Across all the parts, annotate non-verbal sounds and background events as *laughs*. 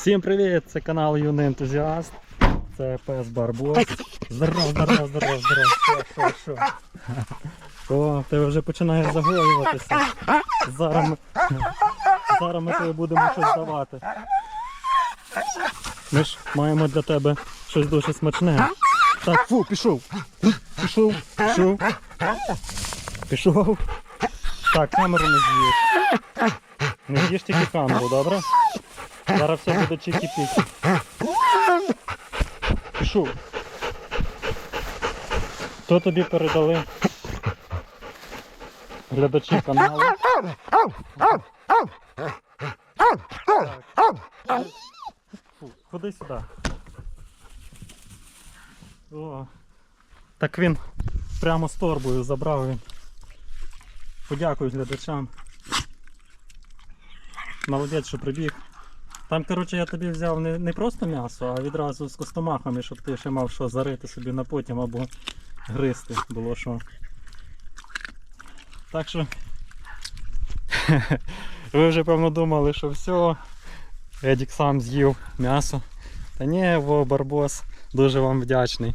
Всім привіт! Це канал Юний Ентузіаст. Це пес Барбос. Здоров, здоров, здоров, здоров. Що, що, що? О, тебе вже починає загоюватися. Зараз ми, зараз ми тобі будемо щось давати. Ми ж маємо для тебе щось дуже смачне. Так, фу, пішов. Пішов, пішов. Пішов. Так, камеру не з'їж. Не з'їж тільки камеру, добре? Зараз все буде чики-піки. Пішов. Хто тобі передали? Глядачі каналу. Ходи сюди. О. Так він прямо з торбою забрав він. Подякую глядачам. Молодець, що прибіг. Там, коротше, я тобі взяв не, не просто м'ясо, а відразу з костомахами, щоб ти ще мав що зарити собі на потім або гризти було що. Так що *laughs* ви вже певно думали, що все, Едік сам з'їв м'ясо. Та ні, во барбос, дуже вам вдячний.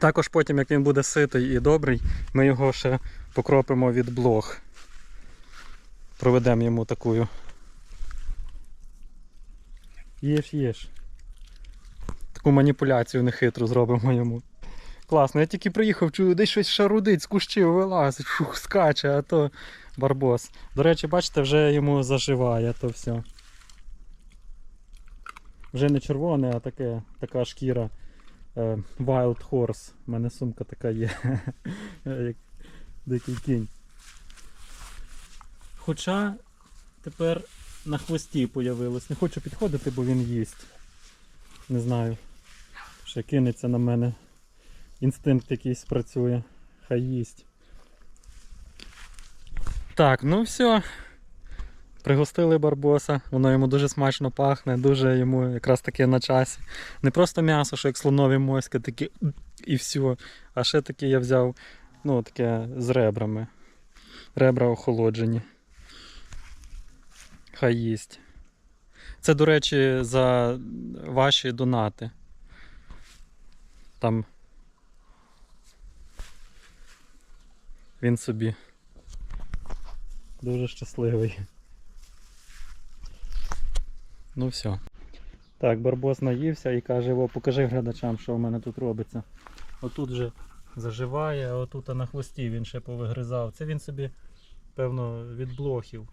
Також потім, як він буде ситий і добрий, ми його ще покропимо від блох. Проведемо йому таку. Їж, їж. Таку маніпуляцію нехитру зробимо йому. Класно, я тільки приїхав, чую, десь щось шарудить, з кущів вилазить, фух, скаче, а то барбос. До речі, бачите, вже йому заживає то все. Вже не червоне, а таке, така шкіра. е, Wild Horse. У мене сумка така є. *laughs* Як дикий кінь. Хоча тепер на хвості появилось. Не хочу підходити, бо він їсть. Не знаю. Ще кинеться на мене. Інстинкт якийсь працює. Хай їсть. Так, ну все. Пригостили барбоса, воно йому дуже смачно пахне, дуже йому якраз таки на часі. Не просто м'ясо, що як слонові моськи, такі і все. А ще таке я взяв, ну, таке з ребрами. Ребра охолоджені. Хай їсть. Це, до речі, за ваші донати. Там він собі дуже щасливий. Ну все. Так, Барбос наївся і каже, о, покажи глядачам, що в мене тут робиться. Отут же заживає, а отут на хвості він ще повигризав. Це він собі, певно, від блохів.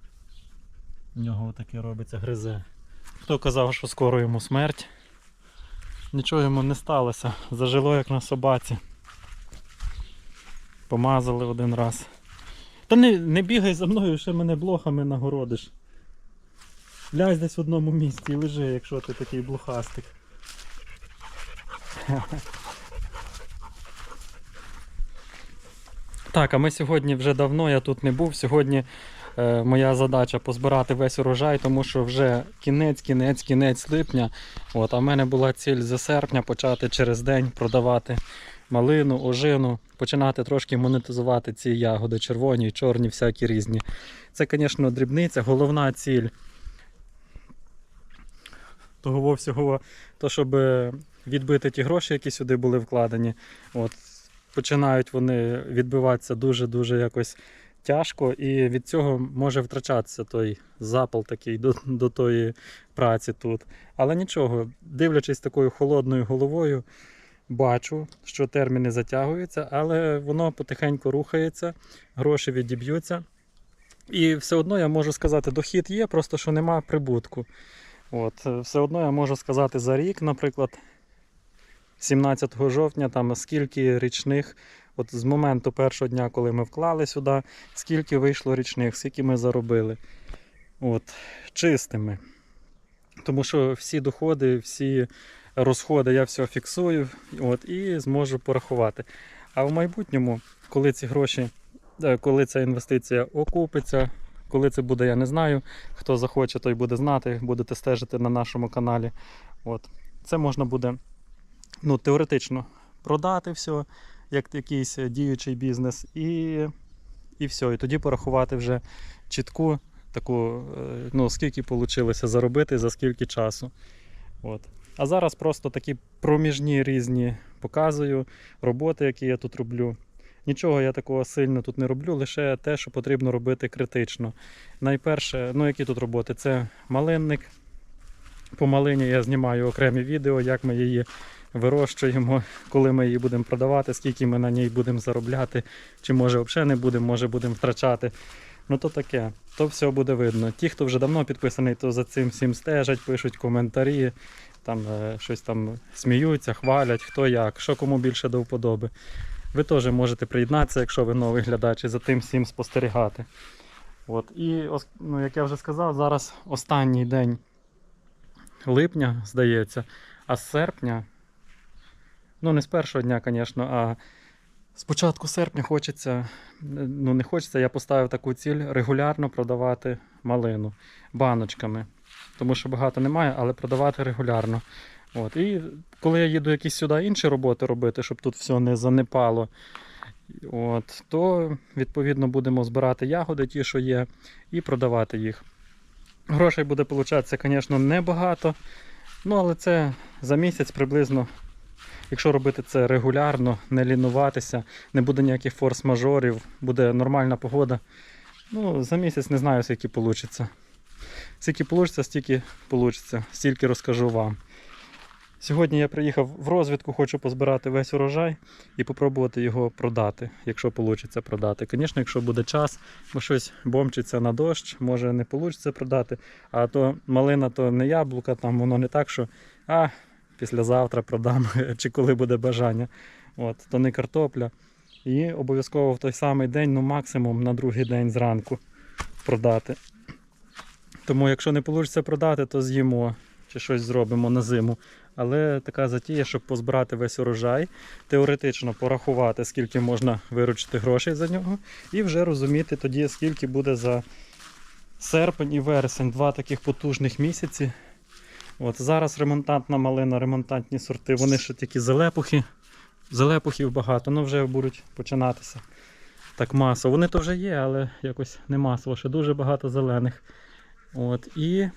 У нього таке робиться, гризе. Хто казав, що скоро йому смерть? Нічого йому не сталося. Зажило як на собаці. Помазали один раз. Та не, не бігай за мною, ще мене блохами нагородиш. Лязь десь в одному місці і лежи, якщо ти такий блохастик. Так, а ми сьогодні вже давно, я тут не був. Сьогодні моя задача позбирати весь урожай, тому що вже кінець, кінець, кінець липня. От, а в мене була ціль за серпня почати через день продавати малину, ожину, починати трошки монетизувати ці ягоди, червоні, чорні, всякі різні. Це, звісно, дрібниця, головна ціль того всього, то щоб відбити ті гроші, які сюди були вкладені. От, починають вони відбиватися дуже-дуже якось тяжко, і від цього може втрачатися той запал такий до, до тої праці тут. Але нічого, дивлячись такою холодною головою, бачу, що терміни затягуються, але воно потихеньку рухається, гроші відіб'ються. І все одно я можу сказати, дохід є, просто що нема прибутку. От, все одно я можу сказати за рік, наприклад, 17 жовтня, там скільки річних, от з моменту першого дня, коли ми вклали сюди, скільки вийшло річних, скільки ми заробили. От, чистими. Тому що всі доходи, всі розходи я все фіксую от, і зможу порахувати. А в майбутньому, коли ці гроші, е, коли ця інвестиція окупиться, коли це буде, я не знаю. Хто захоче, той буде знати, будете стежити на нашому каналі. От. Це можна буде ну, теоретично продати все, як якийсь діючий бізнес, і, і все. І тоді порахувати вже чітку таку, е, ну, скільки вийшло заробити, за скільки часу. От. А зараз просто такі проміжні різні показую роботи, які я тут роблю. Нічого я такого сильно тут не роблю, лише те, що потрібно робити критично. Найперше, ну які тут роботи? Це малинник. По малині я знімаю окремі відео, як ми її вирощуємо, коли ми її будемо продавати, скільки ми на ній будемо заробляти, чи може взагалі не будемо, може будемо втрачати. Ну то таке, то все буде видно. Ті, хто вже давно підписаний, то за цим всім стежать, пишуть коментарі, там е, щось там сміються, хвалять, хто як, що кому більше до вподоби. Ви теж можете приєднатися, якщо ви новий глядач, і за тим всім спостерігати. От. І, ну, як я вже сказав, зараз останній день липня, здається, а з серпня, ну не з першого дня, звісно, а з початку серпня хочеться, ну не хочеться, я поставив таку ціль регулярно продавати малину баночками. Тому що багато немає, але продавати регулярно. От. І коли я їду якісь сюди інші роботи робити, щоб тут все не занепало, от, то відповідно будемо збирати ягоди, ті, що є, і продавати їх. Грошей буде получатися, звісно, небагато. Ну, але це за місяць приблизно, якщо робити це регулярно, не лінуватися, не буде ніяких форс-мажорів, буде нормальна погода. Ну, за місяць не знаю, скільки вийде. Скільки вийде, стільки вийде, стільки розкажу вам. Сьогодні я приїхав в розвідку, хочу позбирати весь урожай і попробувати його продати, якщо вийде продати. Звісно, якщо буде час, бо щось бомчиться на дощ, може не вийде продати. А то малина, то не яблука, там воно не так, що а, післязавтра продам, *laughs* чи коли буде бажання. От, то не картопля. І обов'язково в той самий день, ну максимум на другий день зранку продати. Тому якщо не вийде продати, то з'їмо чи щось зробимо на зиму. Але така затія, щоб позбирати весь урожай, теоретично порахувати, скільки можна виручити грошей за нього, і вже розуміти тоді, скільки буде за серпень і вересень, два таких потужних місяці. От зараз ремонтантна малина, ремонтантні сорти, вони ще такі залепухи. Залепухів багато, ну вже будуть починатися так масово. Вони то вже є, але якось не масово, ще дуже багато зелених. От, і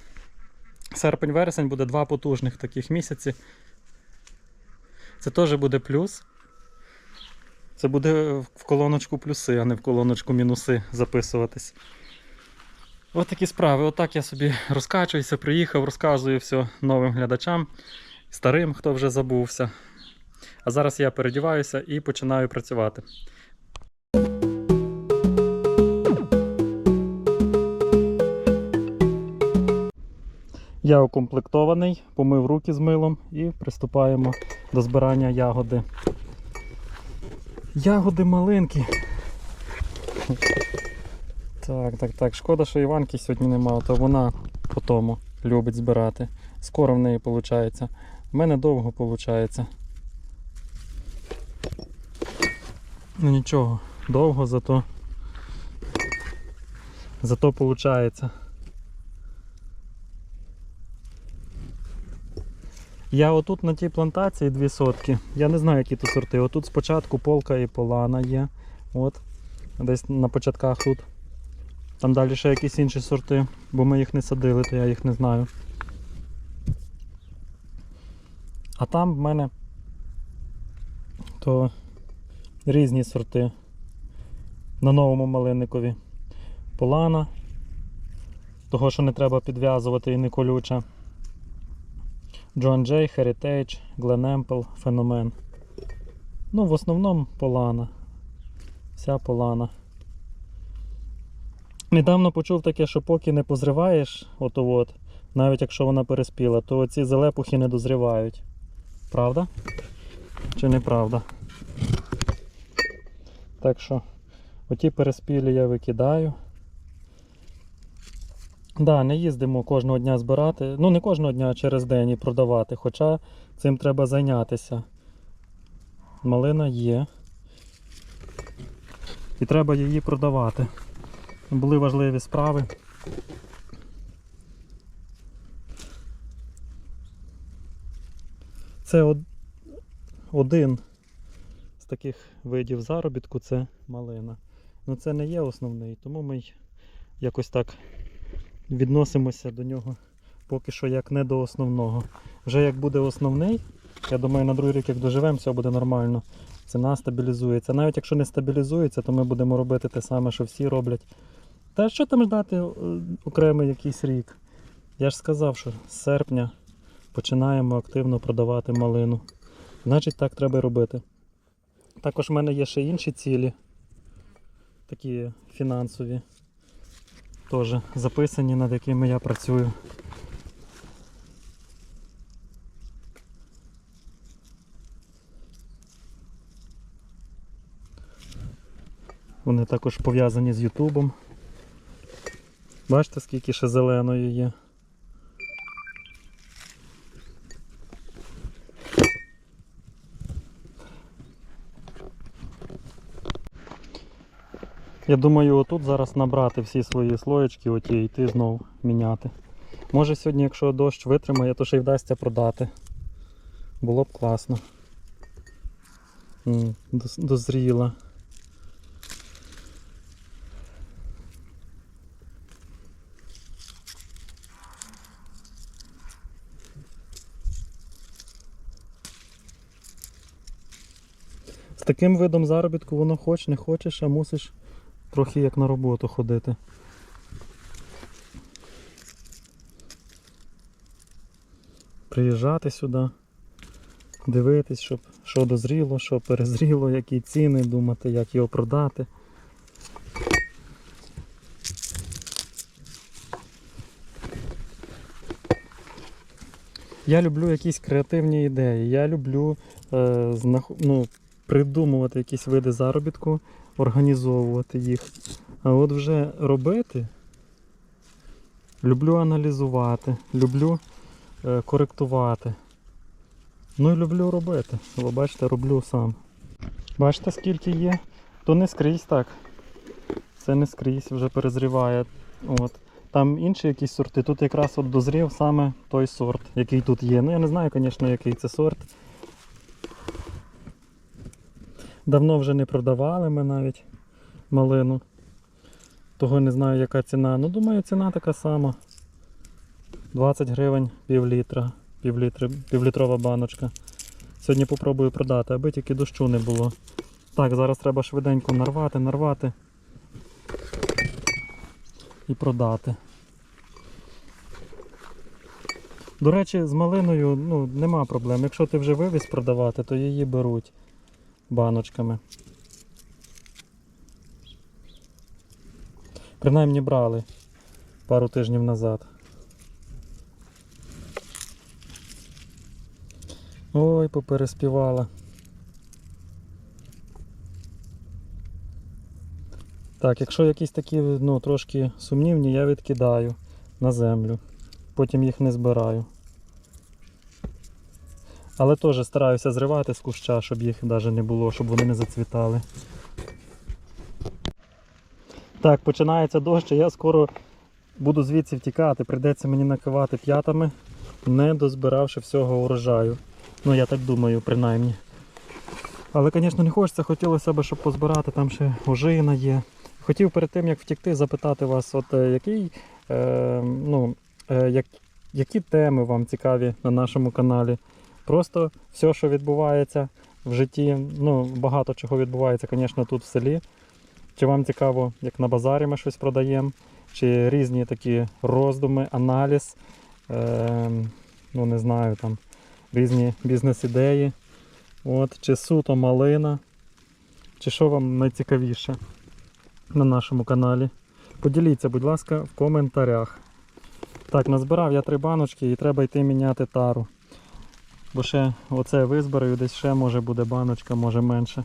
серпень-вересень буде два потужних таких місяці. Це теж буде плюс. Це буде в колоночку плюси, а не в колоночку мінуси записуватись. От такі справи. Отак я собі *laughs* розкачуюся, приїхав, розказую все новим глядачам, старим, хто вже забувся. А зараз я передіваюся і починаю працювати. Я укомплектований, помив руки з милом і приступаємо до збирання ягоди. Ягоди малинки. Так, так, так. Шкода, що Іванки сьогодні немає, то вона по тому любить збирати. Скоро в неї виходить. У мене довго виходить. Ну нічого, довго зато. Зато виходить. Я отут на тій плантації дві сотки. Я не знаю, які то сорти. Отут спочатку полка і полана є. От. Десь на початках тут. Там далі ще якісь інші сорти, бо ми їх не садили, то я їх не знаю. А там в мене то різні сорти на новому малинникові. Полана, того, що не треба підв'язувати і не колюча. John Jay, Heritage, Glen Ample, Феномен. Ну, в основному полана. Вся полана. Недавно почув таке, що поки не позриваєш, от от, навіть якщо вона переспіла, то ці залепухи не дозрівають. Правда? Чи неправда? Так що, оті переспілі я викидаю. Да, не їздимо кожного дня збирати. Ну, не кожного дня, а через день і продавати. Хоча цим треба зайнятися. Малина є. І треба її продавати. Були важливі справи. Це один з таких видів заробітку це малина. Ну це не є основний, тому ми якось так відносимося до нього поки що як не до основного. Вже як буде основний, я думаю, на другий рік, як доживемо, все буде нормально. Ціна стабілізується. Навіть якщо не стабілізується, то ми будемо робити те саме, що всі роблять. Та що там ждати е, окремий якийсь рік? Я ж сказав, що з серпня починаємо активно продавати малину. Значить, так треба робити. Також в мене є ще інші цілі, такі фінансові, теж записані, над якими я працюю. Вони також пов'язані з Ютубом. Бачите, скільки ще зеленої є. Я думаю, отут зараз набрати всі свої слоєчки оті і йти знов міняти. Може сьогодні, якщо дощ витримає, то ще й вдасться продати. Було б класно. Дозріла. Таким видом заробітку воно хоч не хочеш, а мусиш трохи як на роботу ходити. Приїжджати сюди, дивитись, щоб що дозріло, що перезріло, які ціни, думати, як його продати. Я люблю якісь креативні ідеї. Я люблю е, знах- ну, придумувати якісь види заробітку, організовувати їх. А от вже робити. Люблю аналізувати, люблю е, коректувати. Ну і люблю робити. Ви бачите, роблю сам. Бачите, скільки є? То не скрізь так. Це не скрізь вже перезріває. От. Там інші якісь сорти. Тут якраз от дозрів саме той сорт, який тут є. Ну я не знаю, звісно, який це сорт. Давно вже не продавали ми навіть малину. Того не знаю, яка ціна. Ну, думаю, ціна така сама. 20 гривень пів літра, пів літри, півлітрова баночка. Сьогодні попробую продати, аби тільки дощу не було. Так, зараз треба швиденько нарвати, нарвати і продати. До речі, з малиною ну, нема проблем. Якщо ти вже вивіз продавати, то її беруть баночками. Принаймні брали пару тижнів назад. Ой, попереспівала. Так, якщо якісь такі ну, трошки сумнівні, я відкидаю на землю. Потім їх не збираю. Але теж стараюся зривати з куща, щоб їх навіть не було, щоб вони не зацвітали. Так, починається дощ, я скоро буду звідси втікати. Прийдеться мені накивати п'ятами, не дозбиравши всього урожаю. Ну, я так думаю, принаймні. Але, звісно, не хочеться, хотілося б, щоб позбирати, там ще ожина є. Хотів перед тим, як втікти, запитати вас, от е, який, е, ну, е, як, які теми вам цікаві на нашому каналі. Просто все, що відбувається в житті, ну, багато чого відбувається, звісно, тут в селі. Чи вам цікаво, як на базарі ми щось продаємо, чи різні такі роздуми, аналіз, е, ну не знаю, там різні бізнес-ідеї. От, чи суто малина, чи що вам найцікавіше на нашому каналі. Поділіться, будь ласка, в коментарях. Так, назбирав я три баночки і треба йти міняти тару. Бо ще оце визбираю, десь ще може буде баночка, може менше.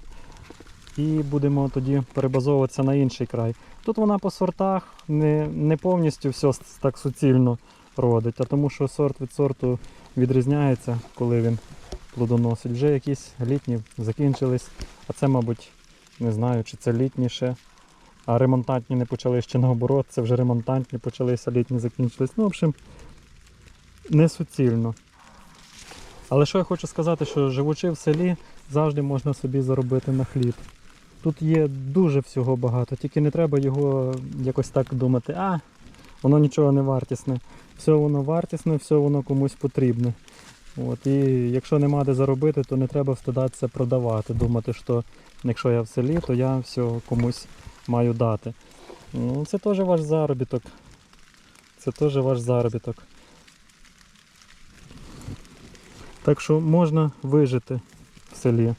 І будемо тоді перебазовуватися на інший край. Тут вона по сортах не, не повністю все так суцільно родить, а тому що сорт від сорту відрізняється, коли він плодоносить. Вже якісь літні закінчились, а це, мабуть, не знаю, чи це літні ще. А ремонтантні не почались чи наоборот, це вже ремонтантні почалися, літні закінчились. Ну, в общем, не суцільно. Але що я хочу сказати, що живучи в селі, завжди можна собі заробити на хліб. Тут є дуже всього багато, тільки не треба його якось так думати, а воно нічого не вартісне. Все воно вартісне, все воно комусь потрібне. От, і якщо нема де заробити, то не треба встидатися продавати. Думати, що якщо я в селі, то я все комусь маю дати. Ну, це теж ваш заробіток. Це теж ваш заробіток. Так що можна вижити в селі,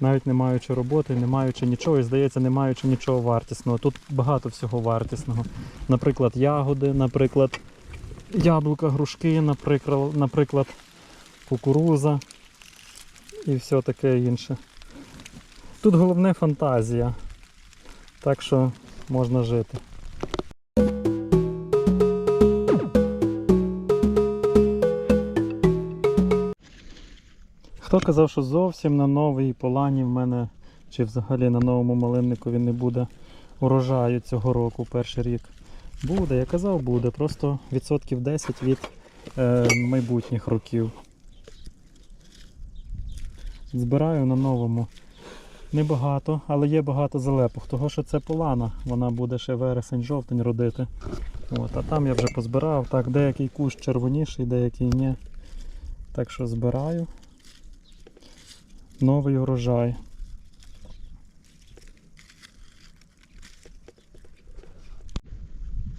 навіть не маючи роботи, не маючи нічого, і здається, не маючи нічого вартісного. Тут багато всього вартісного. Наприклад, ягоди, наприклад, яблука, грушки, наприклад, кукуруза і все таке інше. Тут головне фантазія. Так що можна жити. Хто казав, що зовсім на новій полані в мене, чи взагалі на новому малинникові не буде урожаю цього року, перший рік? Буде, я казав, буде. Просто відсотків 10 від е, майбутніх років. Збираю на новому. Небагато, але є багато залепок. Того, що це полана, вона буде ще вересень-жовтень родити. От, а там я вже позбирав. Так, деякий кущ червоніший, деякий ні. Так що збираю. Новий урожай.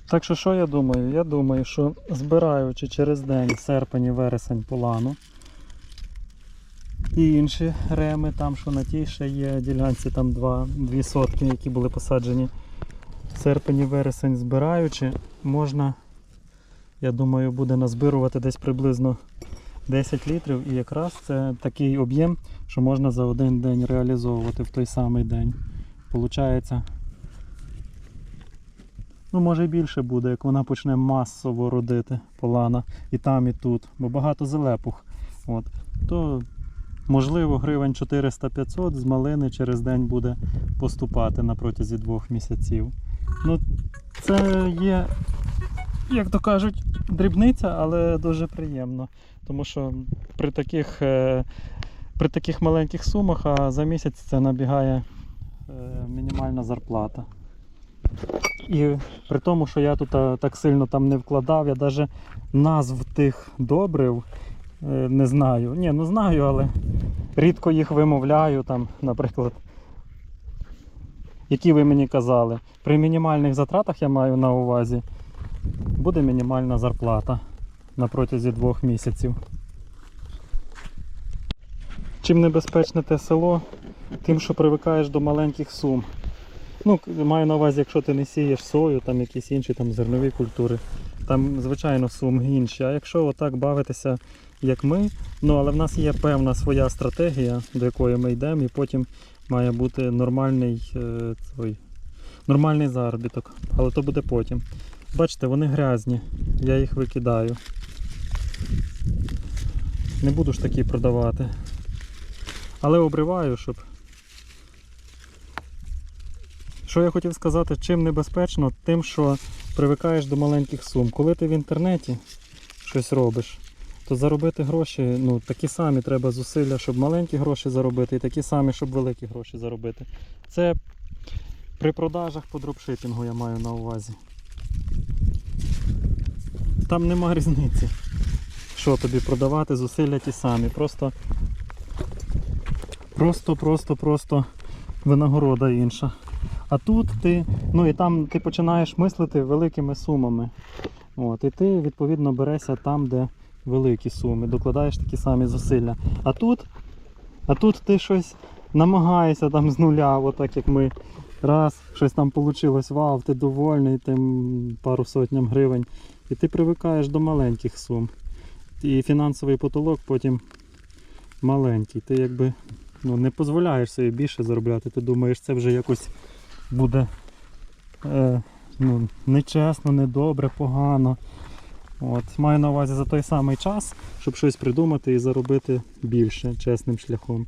Так що що я думаю? Я думаю, що збираючи через день серпень і вересень полану і інші реми, там що на тій ще є ділянці, там два, дві сотки, які були посаджені. Серпень і вересень збираючи, можна, я думаю, буде назбирувати десь приблизно 10 літрів і якраз це такий об'єм, що можна за один день реалізовувати в той самий день. Получається, ну може і більше буде, як вона почне масово родити полана і там, і тут, бо багато залепух. От. То можливо гривень 400-500 з малини через день буде поступати на протязі двох місяців. Ну, це є, як то кажуть, дрібниця, але дуже приємно. Тому що при таких, е, при таких маленьких сумах а за місяць це набігає е, мінімальна зарплата. І при тому, що я тут так сильно там не вкладав, я навіть назв тих добрив е, не знаю. Ні, ну знаю, але рідко їх вимовляю, там, наприклад. Які ви мені казали. При мінімальних затратах я маю на увазі, буде мінімальна зарплата на протязі двох місяців. Чим небезпечне те село, тим, що привикаєш до маленьких сум. Ну, маю на увазі, якщо ти не сієш сою, там якісь інші там зернові культури, там, звичайно, суми інші. А якщо отак бавитися, як ми, ну але в нас є певна своя стратегія, до якої ми йдемо, і потім має бути нормальний, е, той, нормальний заробіток. Але то буде потім. Бачите, вони грязні, я їх викидаю. Не буду ж такі продавати. Але обриваю, щоб. Що я хотів сказати, чим небезпечно, тим, що привикаєш до маленьких сум. Коли ти в інтернеті щось робиш, то заробити гроші, ну, такі самі треба зусилля, щоб маленькі гроші заробити, і такі самі, щоб великі гроші заробити. Це при продажах по дропшипінгу я маю на увазі. Там нема різниці. Що тобі продавати, зусилля ті самі. Просто, просто, просто, просто винагорода інша. А тут ти, ну і там ти починаєш мислити великими сумами. От, і ти відповідно берешся там, де великі суми, докладаєш такі самі зусилля. А тут, а тут ти щось намагаєшся там з нуля, отак як ми. Раз, щось там вийшло, вау, ти довольний тим пару сотням гривень. І ти привикаєш до маленьких сум. І фінансовий потолок потім маленький. Ти якби ну, не дозволяєш собі більше заробляти. Ти думаєш, це вже якось буде е, ну, нечесно, недобре, погано. От, маю на увазі за той самий час, щоб щось придумати і заробити більше чесним шляхом.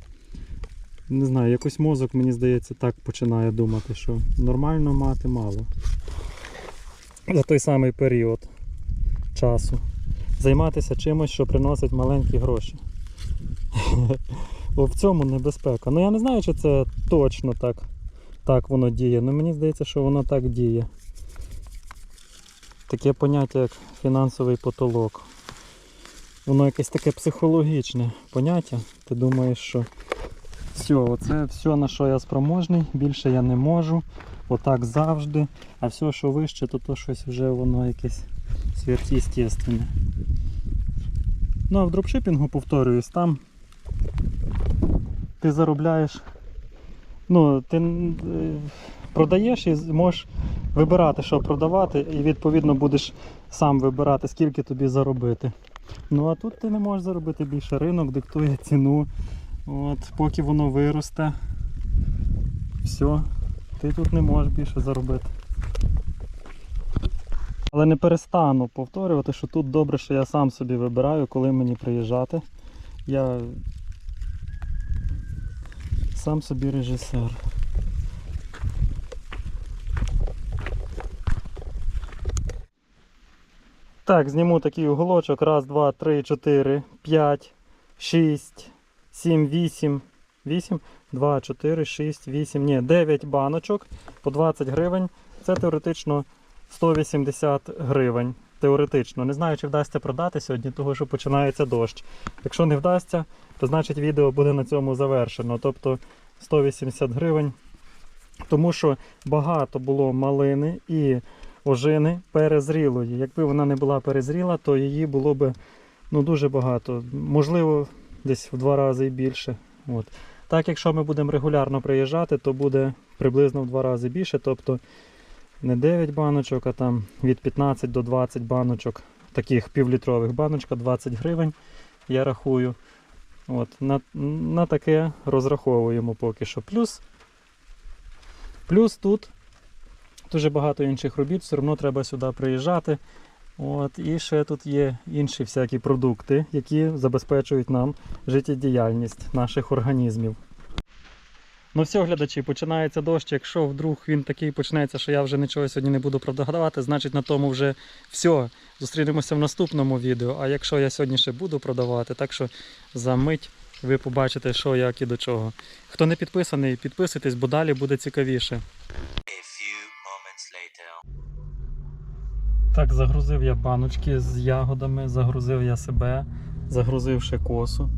Не знаю, якось мозок, мені здається, так починає думати, що нормально мати мало. За той самий період часу. Займатися чимось, що приносить маленькі гроші. В цьому небезпека. Ну я не знаю, чи це точно так, так воно діє. Ну мені здається, що воно так діє. таке поняття, як фінансовий потолок. Воно якесь таке психологічне поняття. Ти думаєш, що все, оце все, на що я спроможний, більше я не можу. Отак завжди. А все, що вище, то то щось вже воно якесь сверхъестественне. Ну а в дропшипінгу, повторююсь, там ти заробляєш. Ну, ти е, продаєш і можеш вибирати, що продавати, і відповідно будеш сам вибирати, скільки тобі заробити. Ну а тут ти не можеш заробити більше. Ринок диктує ціну. От, поки воно виросте, все, ти тут не можеш більше заробити. Але не перестану повторювати, що тут добре, що я сам собі вибираю, коли мені приїжджати. Я сам собі режисер. Так, зніму такий уголочок. Раз, два, три, чотири, п'ять, шість, сім, вісім. Вісім, два, чотири, шість, вісім, ні, дев'ять баночок по 20 гривень. Це теоретично 180 гривень. Теоретично. Не знаю, чи вдасться продати сьогодні, тому що починається дощ. Якщо не вдасться, то значить відео буде на цьому завершено. Тобто 180 гривень. Тому що багато було малини і ожини перезрілої. Якби вона не була перезріла, то її було б ну, дуже багато. Можливо, десь в два рази і більше. От. Так, якщо ми будемо регулярно приїжджати, то буде приблизно в два рази більше. Тобто не 9 баночок, а там від 15 до 20 баночок, таких півлітрових баночка, 20 гривень, я рахую. От, на, на таке розраховуємо поки що. Плюс, плюс тут дуже багато інших робіт, все одно треба сюди приїжджати. От, і ще тут є інші всякі продукти, які забезпечують нам життєдіяльність наших організмів. Ну все, глядачі, починається дощ. Якщо вдруг він такий почнеться, що я вже нічого сьогодні не буду продавати, значить на тому вже все. Зустрінемося в наступному відео. А якщо я сьогодні ще буду продавати, так що за мить ви побачите, що, як і до чого. Хто не підписаний, підписуйтесь, бо далі буде цікавіше. Так, загрузив я баночки з ягодами, загрузив я себе, загрузив ще косу,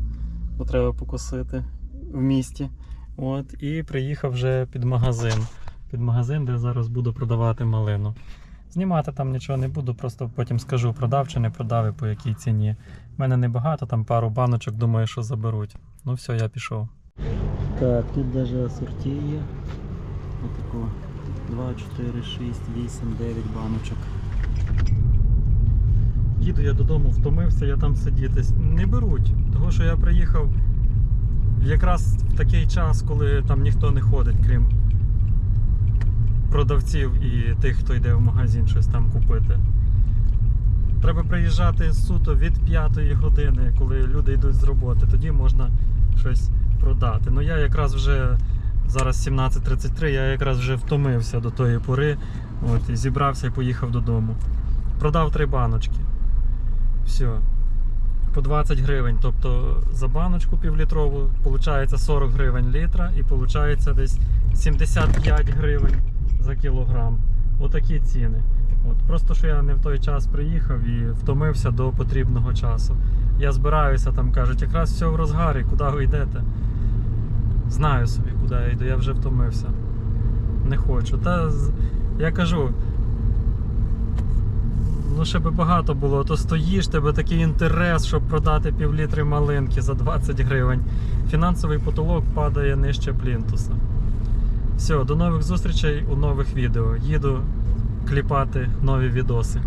бо треба покосити в місті. От, і приїхав вже під магазин. Під магазин, де зараз буду продавати малину. Знімати там нічого не буду, просто потім скажу, продав чи не продав і по якій ціні. У мене небагато, там пару баночок, думаю, що заберуть. Ну все, я пішов. Так, тут навіть асорті є. Отако 2, 4, 6, 8, 9 баночок. Їду я додому, втомився, я там сидіти. Не беруть, тому що я приїхав якраз в такий час, коли там ніхто не ходить, крім продавців і тих, хто йде в магазин щось там купити. Треба приїжджати суто від 5 години, коли люди йдуть з роботи, тоді можна щось продати. Ну я якраз вже зараз 17.33, я якраз вже втомився до тої пори. От, і зібрався і поїхав додому. Продав три баночки. Все. По 20 гривень. Тобто за баночку півлітрову виходить 40 гривень літра і виходить десь 75 гривень за кілограм. Отакі ціни. От. Просто що я не в той час приїхав і втомився до потрібного часу. Я збираюся, там кажуть, якраз все в розгарі, куди ви йдете. Знаю собі, куди я йду, я вже втомився. Не хочу. Та я кажу, ну щоб багато було, то стоїш, тебе такий інтерес, щоб продати півлітри малинки за 20 гривень. Фінансовий потолок падає нижче плінтуса. Все, до нових зустрічей у нових відео. Їду кліпати нові відоси.